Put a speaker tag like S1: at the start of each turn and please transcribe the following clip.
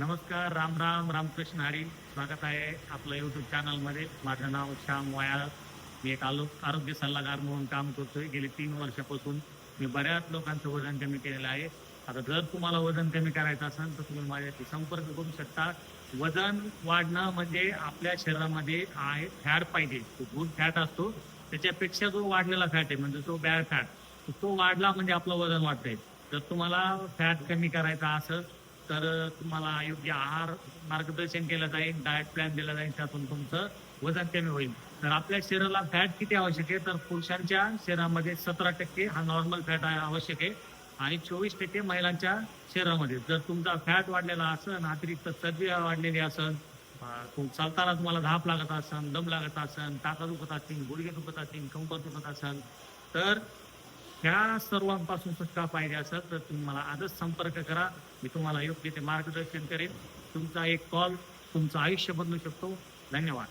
S1: नमस्कार राम राम रामकृष्ण हरी. स्वागत आहे आपलं यूट्यूब चॅनलमध्ये माझं नाव श्याम वयाळ मी एक आलो आरोग्य सल्लागार म्हणून काम करतोय. गेली तीन वर्षापासून मी बऱ्याच लोकांचं वजन कमी केलेलं आहे. आता जर तुम्हाला वजन कमी करायचं असेल तर तुम्ही माझ्याशी संपर्क करू शकता. वजन वाढणं म्हणजे आपल्या शरीरामध्ये आहे फॅट पाहिजे. तो गुड फॅट असतो त्याच्यापेक्षा जो वाढलेला फॅट आहे म्हणजे तो बॅड फॅट तो वाढला म्हणजे आपलं वजन वाढतंय. जर तुम्हाला फॅट कमी करायचा असेल तर तुम्हाला योग्य आहार मार्गदर्शन केलं जाईल डाएट प्लॅन दिला जाईल त्यातून तुमचं वजन कमी होईल. तर आपल्या शरीराला फॅट किती आवश्यक आहे? तर पुरुषांच्या शरीरामध्ये सतरा टक्के हा नॉर्मल फॅट आवश्यक आहे. आणि चोवीस टक्के महिलांच्या शरीरामध्ये. जर तुमचा फॅट वाढलेला असेल अतिरिक्त चरबी वाढलेली असेल चालताना तुम्हाला धाप लागत असेल दम लागत असेल टाका दुखत असतील गुडघे दुखत असतील कंबर दुखत असेल तर ह्या सर्वांपासून सुटका पाहिजे असेल तर तुम्ही मला आजच संपर्क करा. मी तुम्हाला योग्य ते मार्गदर्शन करेन. तुमचा एक कॉल तुमचं आयुष्य बदलू शकतो. धन्यवाद.